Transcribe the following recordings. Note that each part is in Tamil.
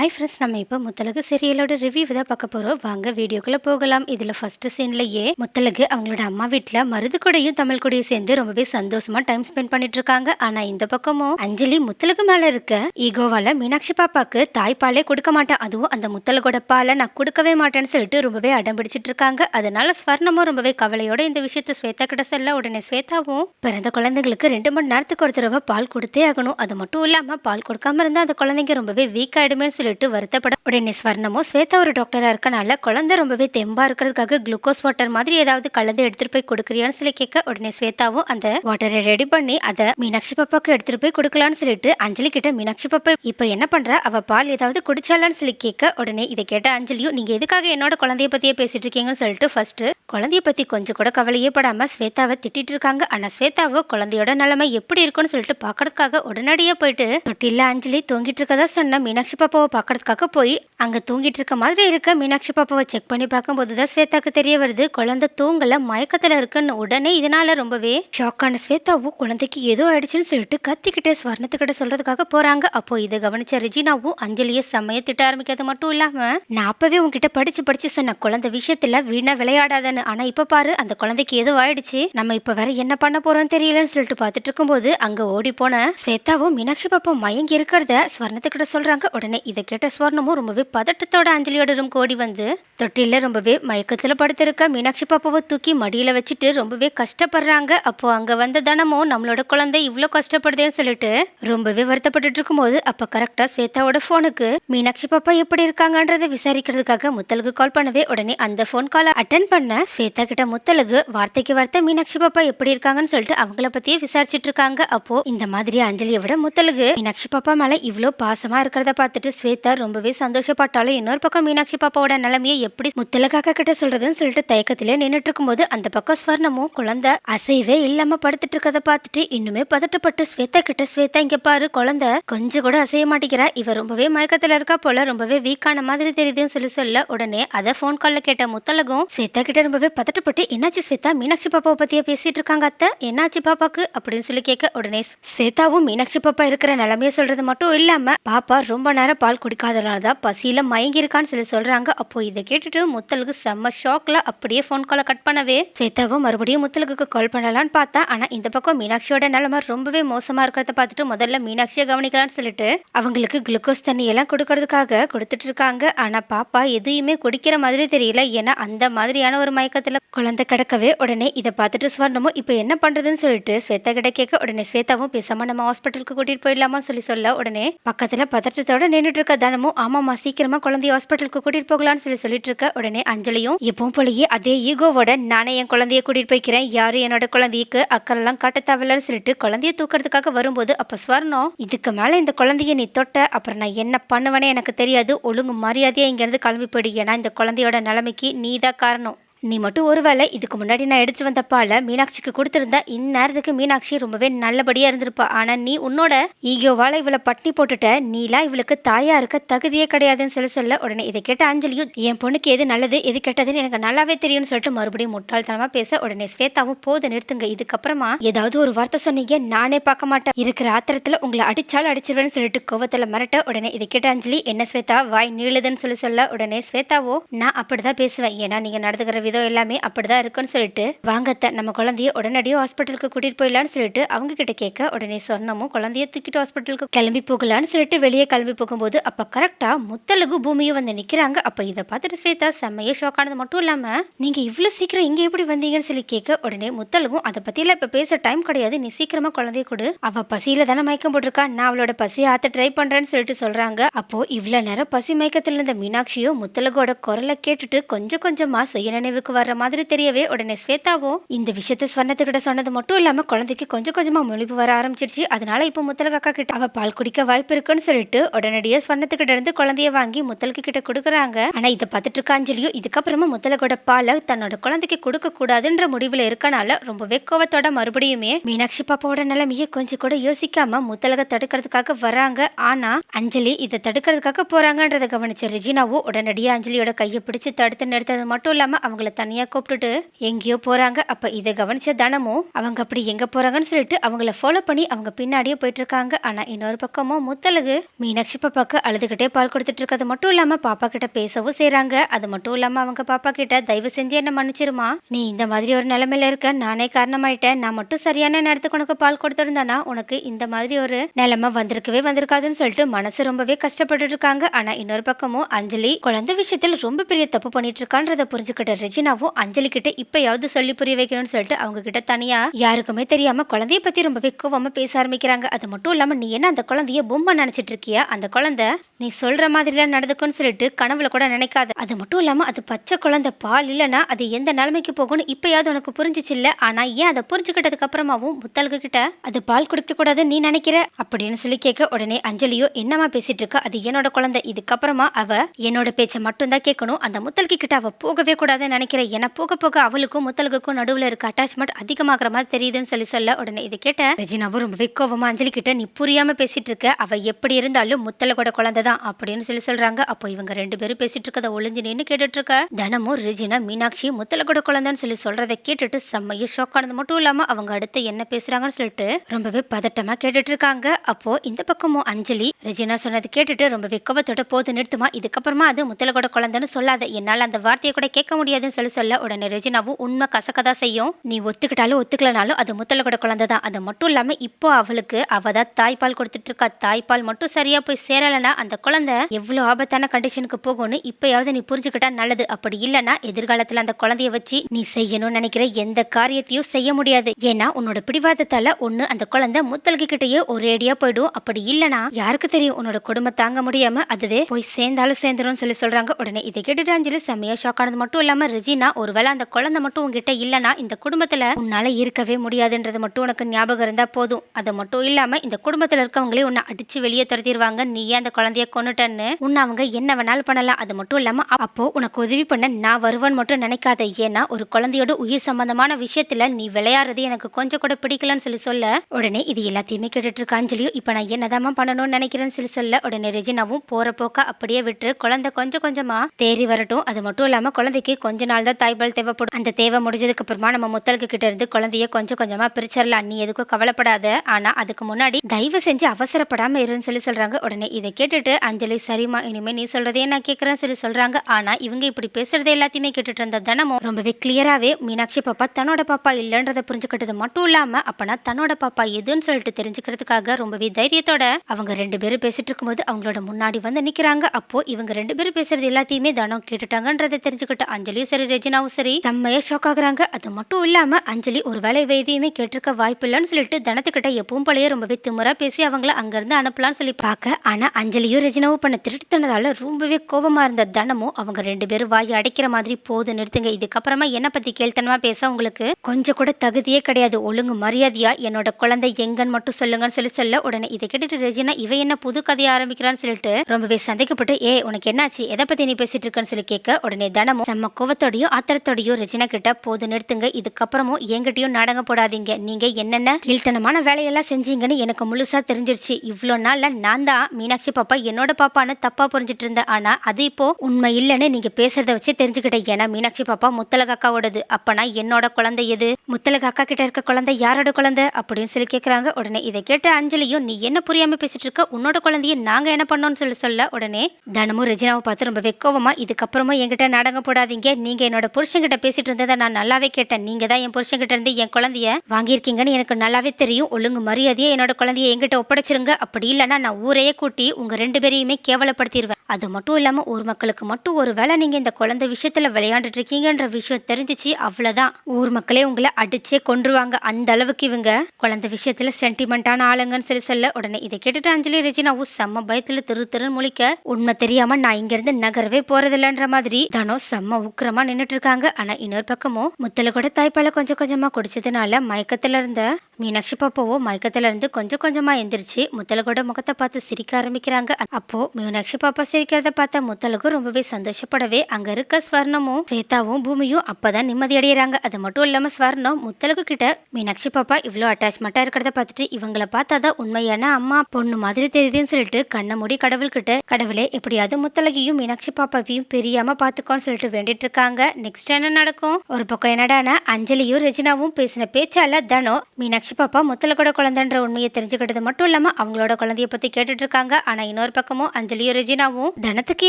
ஹாய் ஃப்ரெண்ட்ஸ் நம்ம இப்போ முத்தலகு சீரியலோட ரிவ்யூ தான் பார்க்க போகிறோம் வாங்க வீடியோக்குள்ளே போகலாம். இதில் ஃபஸ்ட்டு சீன்லேயே முத்தலகு அவங்களோட அம்மா வீட்டில் மருது கூடையும் தமிழ் கூடையும் சேர்ந்து ரொம்பவே சந்தோஷமாக டைம் ஸ்பெண்ட் பண்ணிட்டு இருக்காங்க. ஆனால் இந்த பக்கமும் அஞ்சலி முத்தலகு மேலே இருக்க. ஈகோவால் மீனாட்சி பாப்பாக்கு தாய்ப்பாலே கொடுக்க மாட்டேன். அதுவும் அந்த முத்தலகோட பாலை நான் கொடுக்கவே மாட்டேன்னு சொல்லிட்டு ரொம்பவே அடம் பிடிச்சிட்டு இருக்காங்க. அதனால ஸ்வர்ணமும் ரொம்பவே கவலையோட இந்த விஷயத்தை ஸ்வேதா கிட்ட சொல்ல உடனே ஸ்வேதாவும் பிறந்த குழந்தைங்களுக்கு ரெண்டு மணி நேரத்துக்கு ஒரு தடவை பால் கொடுத்தே ஆகணும். அது மட்டும் இல்லாமல் பால் கொடுக்காம இருந்தால் அந்த குழந்தைங்க ரொம்பவே வீக் ஆயிடுமேன்னு சொல்லிட்டு வருத்தப்பட உடனே ஸ்வர்ணமும் ஸ்வேதா ஒரு டாக்டராக இருக்கனால குழந்தை ரொம்பவே தெம்பா இருக்கிறதுக்காக குளுக்கோஸ் வாட்டர் மாதிரி ஏதாவது கலந்து எடுத்துட்டு போய் கொடுக்குறியான்னு சொல்லி கேட்க உடனே ஸ்வேதாவும் அந்த வாட்டரை ரெடி பண்ணி அதை மீனாட்சி பாப்பாக்கு எடுத்துட்டு போய் கொடுக்கலான்னு சொல்லிட்டு அஞ்சலி கிட்ட மீனாட்சி பாப்பா இப்போ என்ன பண்ற? அவ பால் ஏதாவது குடிச்சாலான்னு சொல்லி கேட்க உடனே இதை கேட்ட அஞ்சலியும் நீங்க எதுக்காக என்னோட குழந்தைய பத்தியே பேசிட்டு இருக்கீங்கன்னு சொல்லிட்டு ஃபர்ஸ்ட் குழந்தைய பத்தி கொஞ்சம் கூட கவலையே படாம ஸ்வேதாவை திட்டிட்டு இருக்காங்க. ஆனா ஸ்வேதாவோ குழந்தையோட நிலைமை எப்படி இருக்கும்னு சொல்லிட்டு பாக்குறதுக்காக உடனடியே போயிட்டு தொட்டில அஞ்சலி தூங்கிட்டு இருக்கதா? சொன்ன மீனாட்சி பாப்பாவை பார்க்கறதுக்காக போய் அங்கே தூங்கிட்டு இருக்க மாதிரி இருக்க. மீனாட்சி பாப்பாவை செக் பண்ணி பார்க்கும்போது தான் ஸ்வேதாக்கு தெரிய வருது. குழந்தை தூங்கல மயக்கத்தில் இருக்குன்னு உடனே இதனால ரொம்பவே ஷாக்கான ஸ்வேதாவும் குழந்தைக்கு ஏதோ ஆயிடுச்சுன்னு சொல்லிட்டு கத்திக்கிட்டே ஸ்வர்ணத்துக்கிட்ட சொல்றதுக்காக போறாங்க. அப்போ இதை கவனிச்ச ரெஜினாவும் அஞ்சலியை சமய திட்ட ஆரம்பிக்கிறது மட்டும் இல்லாம நான் அப்பவே உங்ககிட்ட படிச்சு படிச்சு சொன்ன குழந்தை விஷயத்துல வீணா விளையாடாதன்னு. ஆனா இப்ப பாரு அந்த குழந்தைக்கு ஏதோ ஆயிடுச்சு. நம்ம இப்ப வேற என்ன பண்ண போறோம்னு தெரியலன்னு சொல்லிட்டு பார்த்துட்டு இருக்கும்போது அங்க ஓடி போன ஸ்வேதாவும் மீனாட்சி பாப்பா மயங்கி இருக்கிறத ஸ்வர்ணத்துக்கிட்ட சொல்றாங்க. உடனே இதை கேட்ட ஸ்வர்ணமும் ரொம்பவே பதட்டத்தோட அஞ்சலியோட ரூம் ஓடி வந்து தொட்டில ரொம்பவே மயக்கத்துல படுத்திருக்க. மீனாட்சி பாப்பாவை தூக்கி மடியில வச்சுட்டு ரொம்பவே கஷ்டப்படுறாங்க. அப்போ அங்க வந்த தனமும் நம்மளோட குழந்தை இவ்வளோ கஷ்டப்படுதேன்னு சொல்லிட்டு ரொம்பவே வருத்தப்பட்டுட்டு இருக்கும்போது அப்ப கரெக்டா ஸ்வேதாவோட போனுக்கு மீனாட்சி பாப்பா எப்படி இருக்காங்கன்றதை விசாரிக்கிறதுக்காக முத்தலுக்கு கால் பண்ணவே உடனே அந்த ஃபோன் காலை அட்டன் பண்ண ஸ்வேதா கிட்ட முத்தலுக்கு வார்த்தைக்கு வார்த்தை மீனாட்சி பாப்பா எப்படி இருக்காங்கன்னு சொல்லிட்டு அவங்கள பத்தியே விசாரிச்சிட்டு இருக்காங்க. அப்போ இந்த மாதிரி அஞ்சலியை விட முத்தலுக்கு மீனாட்சி பாப்பா மேல இவ்வளோ பாசமா இருக்கிறத பார்த்துட்டு ஸ்வேதா ரொம்பவே சந்தோஷப்பட்டாலும் இன்னொரு பக்கம் மீனாட்சி பாப்பாவோட நிலைமையை எப்படி முத்தலகாக்கா கிட்ட சொல்றதுன்னு சொல்லிட்டு தயக்கத்திலே நின்றுட்டு இருக்கும்போது அந்த பக்கம் ஸ்வர்ணமும் குழந்தை அசைவே இல்லாம படுத்துட்டு இருக்கதை பார்த்துட்டு இன்னுமே பதட்டப்பட்டு ஸ்வேதா கிட்ட ஸ்வேதா இங்க பாரு குழந்தை கொஞ்சம் கூட அசைய மாட்டேங்கிறா. இவ ரொம்பவே மயக்கத்துல இருக்கா போல ரொம்பவே வீக்கான மாதிரி தெரியுதுன்னு சொல்லி சொல்ல உடனே அதை ஃபோன் கால்ல கேட்ட முத்தலகும் ஸ்வேதா கிட்ட ரொம்பவே பதட்டப்பட்டு என்னாச்சு ஸ்வேதா? மீனாட்சி பாப்பாவை பத்தியே பேசிட்டு இருக்காங்க அத்தை? என்னாச்சு பாப்பாக்கு? அப்படின்னு சொல்லி கேட்க உடனே ஸ்வேதாவும் மீனாட்சி பாப்பா இருக்கிற நிலைமையை சொல்றது மட்டும் இல்லாம பாப்பா ரொம்ப நேரம் பால் குடிக்காதனால தான் பசியில மயங்கி இருக்கான்னு சொல்லி சொல்றாங்க. அப்போ இதை கேட்டுட்டு முத்தலுக்கு செம்ம ஷாக்கில் அப்படியே ஃபோன் காலை கட் பண்ணவே. ஸ்வேதாவும் மறுபடியும் முத்தலுக்கு கால் பண்ணலான்னு பார்த்தா ஆனா இந்த பக்கம் மீனாட்சியோட நிலமை ரொம்பவே மோசமா இருக்கிறத பார்த்துட்டு முதல்ல மீனாட்சியை கவனிக்கலாம்னு சொல்லிட்டு அவங்களுக்கு குளுக்கோஸ் தண்ணி எல்லாம் கொடுக்கறதுக்காக கொடுத்துட்டு இருக்காங்க. ஆனா பாப்பா எதையுமே குடிக்கிற மாதிரி தெரியல. ஏன்னா அந்த மாதிரியான ஒரு மயக்கத்துல குழந்தை கிடக்கவே உடனே இதை பார்த்துட்டு ஸ்வர்ணமும் இப்போ என்ன பண்றதுன்னு சொல்லிட்டு ஸ்வேதா கிட்ட கேட்க உடனே ஸ்வேதாவும் பேசாமல் நம்ம ஹாஸ்பிட்டலுக்கு கூட்டிட்டு போயிடலாமான்னு சொல்லி சொல்ல உடனே பக்கத்துல பதற்றத்தோட நின்றுட்டு இருக்க தனமும் ஆமாமா சீக்கிரமா குழந்தைய ஹாஸ்பிட்டலுக்கு கூட்டிட்டு போகலாம்னு சொல்லி சொல்லிட்டு இருக்க உடனே அஞ்சலியும் எப்பவும் போலயே அதே ஈகோவோட நானே என் குழந்தைய கூட்டிட்டு போய்க்கிறேன். யாரும் என்னோட குழந்தைக்கு அக்கறெல்லாம் காட்ட தேவையில்லன்னு சொல்லிட்டு குழந்தைய தூக்கிறதுக்காக வரும்போது அப்ப ஸ்வர்ணம் இதுக்கு மேல இந்த குழந்தைய நீ தொட்ட அப்புறம் நான் என்ன பண்ணுவேனே எனக்கு தெரியாது. ஒழுங்கு மரியாதையா இங்க இருந்து கிளம்பி போயிடு. ஏன்னா இந்த குழந்தையோட நிலைமைக்கு நீதான் காரணம். நீ மட்டும் ஒருவேளை இதுக்கு முன்னாடி நான் எடுத்துகிட்டு வந்த பாலை மீனாட்சிக்கு கொடுத்துருந்தா இந்நேரத்துக்கு மீனாட்சி ரொம்பவே நல்லபடியா இருந்திருப்பா. ஆனா நீ உன்னோட ஈகோவால இவளை பட்டினி போட்டுட்ட. நீலாம் இவளுக்கு தாயா இருக்க தகுதியே கிடையாதுன்னு சொல்லி சொல்ல உடனே இதை கேட்ட அஞ்சலியும் என் பொண்ணுக்கு எது நல்லது எது கெட்டதுன்னு எனக்கு நல்லாவே தெரியும்னு சொல்லிட்டு மறுபடியும் முட்டாள்தனமா பேச உடனே ஸ்வேதாவும் போது நிறுத்துங்க. இதுக்கப்புறமா ஏதாவது ஒரு வார்த்தை சொன்னீங்க நானே பார்க்க மாட்டேன். இருக்கிற ஆத்திரத்துல உங்களை அடிச்சாலும் அடிச்சிருவேன்னு சொல்லிட்டு கோவத்துல மிரட்ட உடனே இதை கேட்ட அஞ்சலி என்ன ஸ்வேதா வாய் நீளுதுன்னு சொல்லி சொல்ல உடனே ஸ்வேதாவோ நான் அப்படிதான் பேசுவேன். ஏன்னா நீங்க நடந்துக்கிற விதம் எல்லாமே அப்படிதான் இருக்குன்னு சொல்லிட்டு வாங்கத்த நம்ம குழந்தைய உடனடியே ஹாஸ்பிட்டலுக்கு கூட்டிட்டு போயிடலான்னு சொல்லிட்டு அவங்க கிட்ட கேட்க உடனே சொன்னமும் குழந்தைய தூக்கிட்டு ஹாஸ்பிட்டலுக்கு கிளம்பி போகலான்னு சொல்லிட்டு வெளியே கிளம்பி போகும்போது அப்ப கரெக்டா முத்தலகு பூமியும் வந்து நிக்கிறாங்க. அப்ப இதை பார்த்துட்டு ஸ்வேதா செம்மையே ஷாக் ஆனது மட்டும் இல்லாம நீங்க இவ்வளவு சீக்கிரம் இங்க எப்படி வந்தீங்கன்னு சொல்லி கேட்க உடனே முத்தலகும் அதை பத்தியெல்லாம் இப்ப பேச டைம் கிடையாது நீ சீக்கிரமா குழந்தைய கொடு. அவ பசியில தானே மயக்கம் போட்டிருக்கா. நான் அவளோட பசியை ஆத்த ட்ரை பண்றேன்னு சொல்லிட்டு சொல்றாங்க. அப்போ இவ்வளவு நேரம் பசி மயக்கத்துல இருந்த மீனாட்சியோ முத்தலகோட குரலை கேட்டுட்டு கொஞ்சம் கொஞ்சமா சுய நினைவுக்கு வர்ற மாதிரி தெரியவே உடனே ஸ்வேதாவும் இந்த விஷயத்த ஸ்வர்ணத்துக்கிட்ட சொன்னது மட்டும் இல்லாம குழந்தைக்கு கொஞ்சம் கொஞ்சமா மொழிப்பு வர ஆரம்பிச்சிருச்சு அதனால இப்போ முத்தலக அக்கா கிட்ட அவ பால் குடிக்க வாய்ப்பு இருக்குன்னு சொல்லிட்டு உடனடியே ஸ்வர்ணத்துக்கிட்ட இருந்து குழந்தைய வாங்கி முத்தலுக்கு கிட்ட கொடுக்குறாங்க. ஆனா இதை பார்த்துட்டு இருக்க அஞ்சலியும் இதுக்கப்புறமா முத்தலகோட பாலை தன்னோட குழந்தைக்கு கொடுக்க கூடாதுன்ற முடிவுல இருக்கனால ரொம்பவே கோவத்தோட மறுபடியுமே மீனாட்சி பாப்பாவோட நிலைமையை கொஞ்சம் கூட யோசிக்காம முத்தலக தடுக்கிறதுக்காக வராங்க. ஆனா அஞ்சலி இதை தடுக்கிறதுக்காக போறாங்கன்றத கவனிச்ச ரெஜினாவும் உடனடியே அஞ்சலியோட கையை பிடிச்சு தடுத்து நிறுத்தது மட்டும் இல்லாம அவங்கள அவங்கள தனியாக கூப்பிட்டுட்டு எங்கேயோ போகிறாங்க அப்போ இதை கவனிச்ச தனமும் அவங்க அப்படி எங்கே போகிறாங்கன்னு சொல்லிட்டு அவங்கள ஃபாலோ பண்ணி அவங்க பின்னாடியே போயிட்டு இருக்காங்க ஆனால் இன்னொரு பக்கமும் முத்தழகு மீனாட்சி பாப்பாக்கு அழுதுகிட்டே பால் கொடுத்துட்டு இருக்கிறது மட்டும் இல்லாமல் பாப்பா கிட்ட பேசவும் செய்கிறாங்க அது மட்டும் இல்லாமல் அவங்க பாப்பா கிட்ட தயவு செஞ்சு என்ன மன்னிச்சிருமா? நீ இந்த மாதிரி ஒரு நிலைமையில இருக்க. நானே காரணமாயிட்டேன். நான் மட்டும் சரியான நேரத்துக்கு உனக்கு பால் கொடுத்துருந்தானா உனக்கு இந்த மாதிரி ஒரு நிலைமை வந்திருக்கவே வந்திருக்காதுன்னு சொல்லிட்டு மனசு ரொம்பவே கஷ்டப்பட்டு இருக்காங்க. ஆனா இன்னொரு பக்கமும் அஞ்சலி குழந்தை விஷயத்தில் ரொம்ப பெரிய தப்பு பண்ணிட்டு இருக்கான்றத புரிஞ்சுக்கிட்ட ரெஜினாவும் அஞ்சலி கிட்ட இப்பயாவது சொல்லி புரிய வைக்கணும்னு சொல்லிட்டு அவங்க கிட்ட தனியா யாருக்குமே தெரியாம குழந்தைய பத்தி ரொம்பவே கோவமா பேச ஆரம்பிக்கிறாங்க. அது மட்டும் இல்லாம நீ என்ன அந்த குழந்தைய பொம்மை நினைச்சிட்டு இருக்கியா? அந்த குழந்தை நீ சொல்ற மாதிரிலாம் நடந்துக்கும்னு சொல்லிட்டு கனவுல கூட நினைக்காது. அது மட்டும் இல்லாம அது பச்சை குழந்தை பால் இல்லைன்னா அது எந்த நிலைமைக்கு போகும்னு இப்பயாவது உனக்கு புரிஞ்சிச்சு இல்ல? ஆனா ஏன் அதை புரிஞ்சுக்கிட்டதுக்கு அப்புறமாவும் முத்தழகு கிட்ட அது பால் குடிக்க கூடாது நீ நினைக்கிற? அப்படின்னு சொல்லி கேட்க உடனே அஞ்சலியோ என்னமா பேசிட்டு இருக்க? அது என்னோட குழந்தை. இதுக்கப்புறமா அவ என்னோட பேச்சை மட்டும்தான் கேட்கணும். அந்த முத்தல்கி கிட்ட அவ போகவே கூடாதுன்னு நினைக்கிற ஏன்னா போக போக அவளுக்கும் முத்தலகுக்கும் நடுவுல இருக்க அட்டாச்மெண்ட் அதிகமாகிற மாதிரி தெரியுதுன்னு சொல்லி சொல்ல உடனே இதை கேட்ட ரெஜினாவும் ரொம்பவே கோபமா அஞ்சலி கிட்ட நீ புரியாம பேசிட்டு இருக்க அவ எப்படி இருந்தாலும் முத்தலகோட குழந்தை தான் அப்படின்னு சொல்லி சொல்றாங்க. அப்போ இவங்க ரெண்டு பேரும் பேசிட்டு இருக்கதை ஒளிஞ்சு நின்று கேட்டுட்டு இருக்க தனமும் ரெஜினா மீனாட்சி முத்தலகோட குழந்தைன்னு சொல்லி சொல்றதை கேட்டுட்டு செம்மைய ஷாக் ஆனது மட்டும் இல்லாம அவங்க அடுத்து என்ன பேசுறாங்கன்னு சொல்லிட்டு ரொம்பவே பதட்டமா கேட்டுட்டு இருக்காங்க. அப்போ இந்த பக்கமும் அஞ்சலி ரெஜினா சொன்னது கேட்டுட்டு ரொம்பவே கோபத்தோட போது நிறுத்துமா இதுக்கப்புறமா அது முத்தலகோட குழந்தைன்னு சொல்லாத. என்னால அந்த வார்த்தையை கூட கேட்க முடியாதுன்னு சொல்லி சொல்ல உடனே ரெஜினாவும் உண்மை கசக்கதா செய்யும். நீ ஒத்துக்கிட்டாலும் ஒத்துக்கலனாலும் அது முத்தலகோட குழந்தை தான் அது மட்டும் இல்லாமல் இப்போ அவளுக்கு அவ தான் தாய்ப்பால் கொடுத்துட்டு இருக்கா தாய்ப்பால் மட்டும் சரியா போய் சேரலனா அந்த குழந்தை எவ்வளவு ஆபத்தான கண்டிஷனுக்கு போகும்னு இப்பயாவது நீ புரிஞ்சுக்கிட்டா நல்லது. அப்படி இல்லனா எதிர்காலத்தில் அந்த குழந்தைய வச்சு நீ செய்யணும்னு நினைக்கிற எந்த காரியத்தையும் செய்ய முடியாது. ஏன்னா உன்னோட பிடிவாதத்தால ஒன்னு அந்த குழந்தை முத்தல்கி கிட்டயே ஒரேடியா போயிடும். அப்படி இல்லனா யாருக்கு தெரியும்? உன்னோட குடும்பம் தாங்க முடியாம அதுவே போய் சேர்ந்தாலும் சேர்ந்துடும் சொல்லி சொல்றாங்க. உடனே இதை கேட்டுட்டு அஞ்சலி செம்மையா ஷாக் ஆனது மட்டும் இல்லாம ரெஜினா ஒருவேளை அந்த குழந்தை மட்டும் உங்ககிட்ட இல்லைனா இந்த குடும்பத்தில் உன்னால் இருக்கவே முடியாதுன்றது மட்டும் உனக்கு ஞாபகம் இருந்தால் போதும். அது மட்டும் இல்லாமல் இந்த குடும்பத்தில் இருக்கவங்களே உன்னை அடித்து வெளியே துரத்திடுவாங்க. நீயே அந்த குழந்தைய கொன்னுட்டன்னு. உன்னை அவங்க என்ன வேணாலும் பண்ணலாம். அது மட்டும் இல்லாமல் அப்போ உனக்கு உதவி பண்ண நான் வருவேன் மட்டும் நினைக்காத. ஏன்னா ஒரு குழந்தையோட உயிர் சம்பந்தமான விஷயத்தில் நீ விளையாடுறது எனக்கு கொஞ்சம் கூட பிடிக்கலன்னு சொல்லி சொல்ல. உடனே இது எல்லாத்தையுமே கேட்டுட்டு இருக்க அஞ்சலியும் இப்போ நான் என்னதாம்மா பண்ணணும்னு நினைக்கிறேன்னு சொல்லி சொல்ல. உடனே ரெஜினாவும் போற போக்கா அப்படியே விட்டு குழந்தை கொஞ்சம் கொஞ்சமா தேறி வரட்டும். அது மட்டும் இல்லாமல் குழந்தைக்கு கொஞ்ச நாள் தான் தாய்ப்பால் தேவைப்படும். அந்த தேவை முடிஞ்சதுக்கு அப்புறமா நம்ம முத்தலுக்கு கிட்ட இருந்து குழந்தைய கொஞ்சம் கொஞ்சமா பிரிச்சிடலாம். நீ எதுக்கும் கவலைப்படாத. ஆனா அதுக்கு முன்னாடி தயவு செஞ்சு அவசரப்படாம இருன்னு சொல்லி சொல்றாங்க. உடனே இதை கேட்டுட்டு அஞ்சலி சரிம்மா இனிமே நீ சொல்றதே நான் கேட்கறேன்னு சொல்லி சொல்றாங்க. ஆனா இவங்க இப்படி பேசுறது எல்லாத்தையுமே கேட்டுட்டு இருந்த தனமும் ரொம்பவே கிளியராவே மீனாட்சி பாப்பா தன்னோட பாப்பா இல்லைன்றதை புரிஞ்சுக்கிட்டது மட்டும் இல்லாம அப்பனா தன்னோட பாப்பா எதுன்னு சொல்லிட்டு தெரிஞ்சுக்கிறதுக்காக ரொம்பவே தைரியத்தோட அவங்க ரெண்டு பேரும் பேசிட்டு இருக்கும்போது அவங்களோட முன்னாடி வந்து நிக்கிறாங்க. அப்போ இவங்க ரெண்டு பேரும் பேசுறது எல்லாத்தையுமே தனம் கேட்டுட்டாங்கன்றதை தெரிஞ்சுக்கிட்ட அஞ்சலியும் சரி ரெஜினாவும் சரி. செம்மையா ஷாக் ஆகுறாங்க. அது மட்டும் இல்லாம அஞ்சலி ஒரு வேலை வேதியுமே கேட்டிருக்க வாய்ப்பு இல்லைன்னு சொல்லிட்டு தனத்துக்கிட்ட எப்பவும் போலயே ரொம்பவே திமுறா பேசி அவங்கள அங்கிருந்து அனுப்பலாம்னு சொல்லி பார்க்க. ஆனா அஞ்சலியும் ரெஜினாவும் பண்ண திருட்டுத்தனதால ரொம்பவே கோபமா இருந்த தனமும் அவங்க ரெண்டு பேரும் வாயை அடைக்கிற மாதிரி போது நிறுத்துங்க. இதுக்கப்புறமா என்ன பத்தி கேள்த்தனமா பேச உங்களுக்கு? கொஞ்சம் கூட தகுதியே கிடையாது. ஒழுங்கு மரியாதையா? என்னோட குழந்தை எங்கன்னு மட்டும் சொல்லுங்கன்னு சொல்லி சொல்ல உடனே இதை கேட்டுட்டு ரெஜினா இவ என்ன புது கதையை ஆரம்பிக்கிறான்னு சொல்லிட்டு ரொம்பவே சந்தேகப்பட்டு ஏ உனக்கு என்னாச்சு? எதை பத்தி நீ பேசிட்டு இருக்கன்னு சொல்லி கேட்க உடனே தனமும் செம்ம கோவத்தோடையும் ஆத்திரத்தோடையும் ரெஜினா கிட்ட போது நிறுத்துங்க. இதுக்கப்புறமும் என்கிட்டயும் நாடகம் போடாதீங்க. நீங்க என்னென்ன கீழ்த்தனமான வேலையெல்லாம் செஞ்சீங்கன்னு எனக்கு முழுசா தெரிஞ்சிருச்சு. இவ்வளோ நாள்ல நான் தான் மீனாட்சி பாப்பா என்னோட பாப்பான்னு தப்பா புரிஞ்சிட்டு இருந்தேன். ஆனா அது இப்போ உண்மை இல்லைன்னு நீங்க பேசுறத வச்சு தெரிஞ்சுக்கிட்டேன். ஏன்னா மீனாட்சி பாப்பா முத்தலகாக்காவோடது அப்பனா என்னோட குழந்தை எது? முத்தலகாக்கா கிட்ட இருக்க குழந்தை யாரோட குழந்தை? அப்படின்னு சொல்லி கேட்குறாங்க உடனே இதை கேட்ட அஞ்சலியும் நீ என்ன புரியாம பேசிட்டு இருக்க? உன்னோட குழந்தைய நாங்க என்ன பண்ணோம்னு சொல்லி சொல்ல உடனே தனமும் ரெஜினாவை பார்த்து ரொம்ப வெக்கோவமா இதுக்கப்புறமா என்கிட்ட நாடகம் போடாதீங்க. நீங்க என்னோட புருஷங்கிட்ட பேசிட்டு இருந்ததை நான் நல்லாவே கேட்டேன். நீங்கள் தான் என் புருஷங்கிட்ட இருந்து என் குழந்தைய வாங்கியிருக்கீங்கன்னு எனக்கு நல்லாவே தெரியும். ஒழுங்கு மரியாதையை என்னோட குழந்தைய என்கிட்ட ஒப்படைச்சிருங்க. அப்படி இல்லைன்னா நான் ஊரையே கூட்டி உங்கள் ரெண்டு பேரையுமே கேவலப்படுத்திடுவேன் அது மட்டும் இல்லாமல் ஊர் மக்களுக்கு மட்டும் ஒரு வேளை நீங்கள் இந்த குழந்தை விஷயத்தில் விளையாண்டுட்டு இருக்கீங்கன்ற விஷயம் தெரிஞ்சிச்சு அவ்வளோதான் ஊர் மக்களே உங்களை அடிச்சே கொன்றுவாங்க. அந்த அளவுக்கு இவங்க குழந்தை விஷயத்தில் சென்டிமெண்டான ஆளுங்கன்னு சொல்லி சொல்ல உடனே இதை கேட்டுட்டு அஞ்சலி ரெஜினாவும் செம்ம பயத்தில் திரு திருன்னு முழிக்க உண்மை தெரியாமல் நான் இங்கேருந்து நகரவே போகிறதில்லன்ற மாதிரி. தனோ செம்ம உக்கிரமா நின்றுட்டு இருக்காங்க ஆனா இன்னொரு பக்கமும் முத்துல கூட தாய்ப்பால கொஞ்சம் கொஞ்சமா குடிச்சதுனால மயக்கத்துல இருந்த மீனாட்சி பாப்பாவும் மயக்கத்துல இருந்து கொஞ்சம் கொஞ்சமா எந்திரிச்சு முத்தலகோட முகத்தை பார்த்து சிரிக்க ஆரம்பிக்கிறாங்க. அப்போ மீனாட்சி பாப்பா சிரிக்கிறத பார்த்த முத்தலுக்கு ரொம்பவே சந்தோஷப்படவே அங்க இருக்க ஸ்வர்ணமும் ஸ்வேதாவும் பூமியும் அப்பதான் நிம்மதி அடையிறாங்க. அது மட்டும் இல்லாம ஸ்வர்ணம் முத்தலுக்கு கிட்ட மீனாட்சி பாப்பா இவ்வளோ அட்டாச்மெண்ட்டா இருக்கிறத பார்த்துட்டு இவங்கள பார்த்தாதான் உண்மையான அம்மா பொண்ணு மாதிரி தெரியுதுன்னு சொல்லிட்டு கண்ணை மூடி கடவுள்கிட்ட கடவுளே எப்படியாவது முத்தலகியும் மீனாட்சி பாப்பாவையும் பிரியாம பாத்துக்கோன்னு சொல்லிட்டு வேண்டிட்டு இருக்காங்க. இருக்காங்க நெக்ஸ்ட் என்ன நடக்கும்? ஒரு பக்கம் என்னடானா அஞ்சலியும் ரெஜினாவும் பேசின பேச்சால தனோ மீனாட்சி பாப்பா முத்தல கூட குழந்தைன்ற உண்மையை தெரிஞ்சுக்கிட்டது மட்டும் இல்லாம அவங்களோட குழந்தைய பத்தி கேட்டுட்டு இருக்காங்க. ஆனா இன்னொரு பக்கமும் அஞ்சலியும் ரெஜினாவும் தனத்துக்கு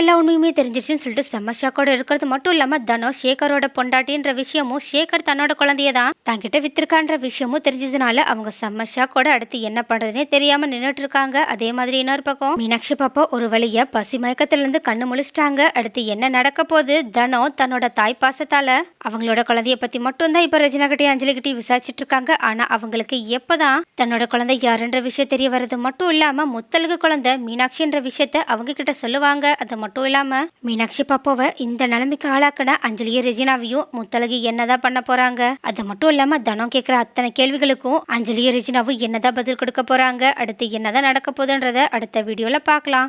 எல்லா உண்மையுமே தெரிஞ்சிருச்சுன்னு சொல்லிட்டு செம்ம ஷாக்கோட இருக்கிறது மட்டும் இல்லாம தனோ ஷேகரோட பொண்டாட்டின்ற விஷயமும் ஷேகர் தன்னோட குழந்தைய தான் தன்கிட்ட வித்திருக்கான்ற விஷயமும் தெரிஞ்சதுனால அவங்க செம்ம ஷாக்கோட அடுத்து என்ன பண்றதுன்னே தெரியாம நின்னுட்டு இருக்காங்க. அதே மாதிரி இன்னொரு பக்கம் மீனாட்சி பாப்பா ஒரு வழியா பசி மயக்கத்துல இருந்து கண்ணு முழிச்சிட்டாங்க. அடுத்து என்ன நடக்க போகுது? தனோ தன்னோட தாய் பாசத்தால் அவங்களோட குழந்தைய பற்றி மட்டும்தான் இப்போ ரஜினா கிட்டே அஞ்சலி கிட்டே விசாரிச்சுட்டு இருக்காங்க ஆனால் அவங்களுக்கு எப்பதான் தன்னோட குழந்தை யாருன்ற விஷயம் தெரிய வர்றது மட்டும் இல்லாமல் முத்தலுக்கு குழந்தை மீனாட்சின்ற விஷயத்த அவங்க கிட்ட சொல்லுவாங்க. அது மட்டும் இல்லாமல் மீனாட்சி பாப்பாவை இந்த நிலைமைக்கு ஆளாக்கின அஞ்சலியும் ரெஜினாவையும் முத்தலகு என்னதான் பண்ண போகிறாங்க அது மட்டும் இல்லாமல் தனம் கேட்குற அத்தனை கேள்விகளுக்கும் அஞ்சலியும் ரெஜினாவும் என்னதான் பதில் கொடுக்க போகிறாங்க அடுத்து என்னதான் நடக்க போகுதுன்றத அடுத்த வீடியோவில் பார்க்கலாம்.